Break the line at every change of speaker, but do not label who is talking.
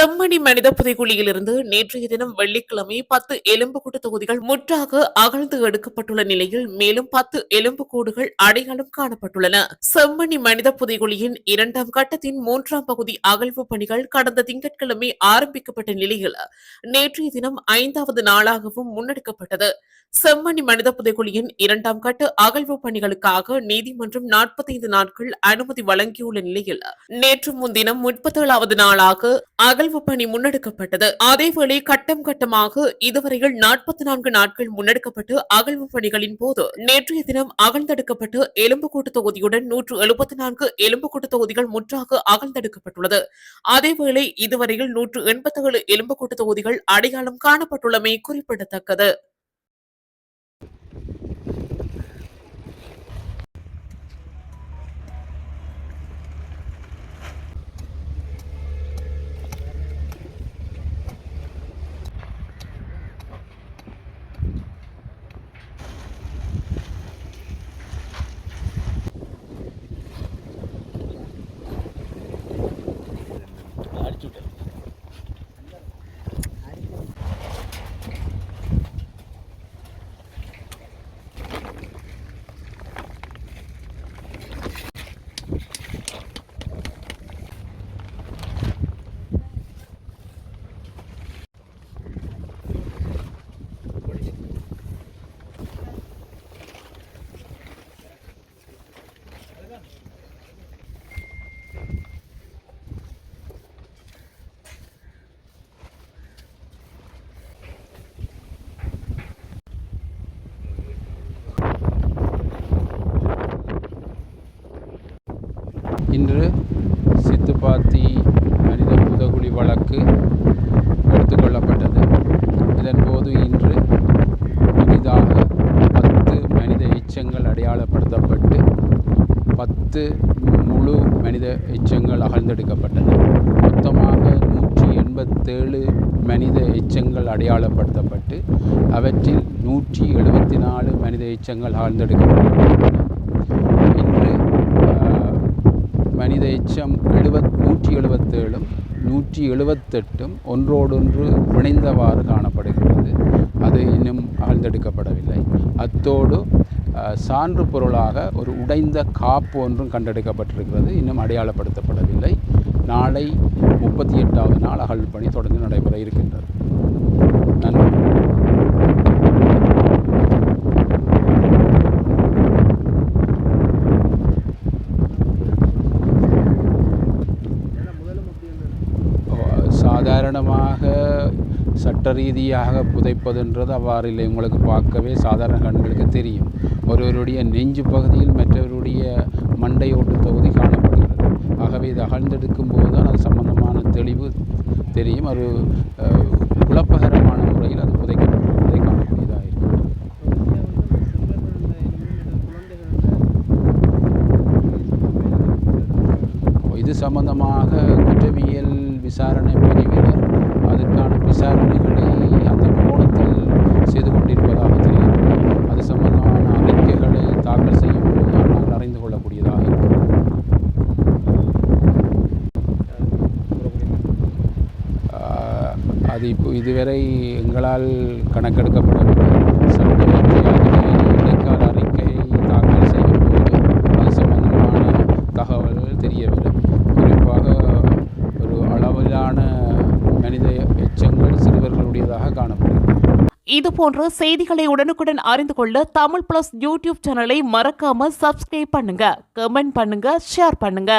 செம்மணி மனித புதைகுழியிலிருந்து நேற்றைய தினம் வெள்ளிக்கிழமை பத்து எலும்புக்கூட்டு தொகுதிகள் முற்றாக அகழ்ந்து எடுக்கப்பட்டுள்ள நிலையில் மேலும் பத்து எலும்புக்கூடுகள் அடையாளம் காணப்பட்டுள்ளன. செம்மணி மனித புதைகுழியின் இரண்டாம் கட்டத்தின் மூன்றாம் பகுதி அகழ்வு பணிகள் கடந்த திங்கட்கிழமை ஆரம்பிக்கப்பட்ட நிலையில் நேற்றைய தினம் ஐந்தாவது நாளாகவும் முன்னெடுக்கப்பட்டது. செம்மணி மனித புதைக்குழியின் இரண்டாம் கட்ட அகழ்வு பணிகளுக்காக நீதிமன்றம் நாற்பத்தைந்து நாட்கள் அனுமதி வழங்கியுள்ள நிலையில் நேற்று முன்தினம் முப்பத்தேழாவது நாளாக அகழ்வு பணி முன்னெடுக்கப்பட்டது. அதேவேளை கட்டம் கட்டமாக இதுவரையில் நாற்பத்தி நான்கு நாட்கள் முன்னெடுக்கப்பட்டு அகழ்வு பணிகளின் போது நேற்றைய தினம் அகழ்ந்தெடுக்கப்பட்டு எலும்புக்கூட்டு தொகுதியுடன் நூற்று எழுபத்தி நான்கு எலும்புக்கூட்டு தொகுதிகள் முற்றாக அகழ்ந்தெடுக்கப்பட்டுள்ளது. அதேவேளை இதுவரையில் நூற்று எண்பத்தி ஏழு எலும்புக்கூட்டு தொகுதிகள் அடையாளம் காணப்பட்டுள்ளமை குறிப்பிடத்தக்கது.
இன்று சித்துப்பாத்தி மனித புதகுழி வழக்கு எடுத்துக்கொள்ளப்பட்டது. இதன்போது இன்று புதிதாக பத்து மனித எச்சங்கள் அடையாளப்படுத்தப்பட்டு பத்து முழு மனித எச்சங்கள் அகழ்ந்தெடுக்கப்பட்டது. மொத்தமாக நூற்றி எண்பத்தேழு மனித எச்சங்கள் அடையாளப்படுத்தப்பட்டு அவற்றில் நூற்றி எழுபத்தி நாலு மனித எச்சங்கள் அகழ்ந்தெடுக்கப்பட்டுள்ளன இன்று மனித எச்சம் எழுபத் நூற்றி எழுபத்தேழும் நூற்றி எழுபத்தெட்டும் ஒன்றோடொன்று இணைந்தவாறு காணப்படுகிறது அது இன்னும் அகழ்ந்தெடுக்கப்படவில்லை அத்தோடு சான்று பொருளாக ஒரு உடைந்த காப்பு ஒன்றும் கண்டெடுக்கப்பட்டிருக்கிறது. இன்னும் அடையாளப்படுத்தப்படவில்லை. நாளை முப்பத்தி எட்டாவது நாள் அகழ்வு பணி தொடர்ந்து நடைபெற இருக்கின்றது. நன்றி. சட்ட ரீதியாக புதைப்பதுன்றது அவ்வாறில்லை. உங்களுக்கு பார்க்கவே சாதாரண கண்களுக்கு தெரியும். ஒருவருடைய நெஞ்சு பகுதியில் மற்றவருடைய மண்டையோட்டு தொகுதி காணப்படுகிறது. ஆகவே இது அகழ்ந்தெடுக்கும் போது தான் அது சம்பந்தமான தெளிவு தெரியும். ஒரு குழப்பகரமான முறையில் அது புதைக்கப்பட்டிருப்பதை காணக்கூடியதாக இது சம்பந்தமாக குற்றவியல் விசாரணை பிரிவு அதற்கான விசாரணைகளை அந்த கோணத்தில் செய்து கொண்டிருப்பதாக தெரிகிறது. அது சம்பந்தமான அறிக்கைகளை தாக்கல் செய்யும் போது நாங்கள் அறிந்து கொள்ளக்கூடியதாக இருக்கும். அது இப்போ இதுவரை எங்களால் கணக்கெடுக்கப்படவில்லை சட்ட ரீதியாக இடைக்கால அறிக்கையை தாக்கல் செய்யும் போது அது சம்பந்தமான தகவல்கள் தெரியவில்லை குறிப்பாக ஒரு அளவிலான மனித எச்சங்கள் சிறுவர்களுடையதாக காணப்படுகிறது.
இதுபோன்ற செய்திகளை உடனுக்குடன் அறிந்து கொள்ள தமிழ் பிளஸ் யூடியூப் சேனலை மறக்காம சப்ஸ்கிரைப் பண்ணுங்க கமெண்ட் பண்ணுங்க ஷேர் பண்ணுங்க.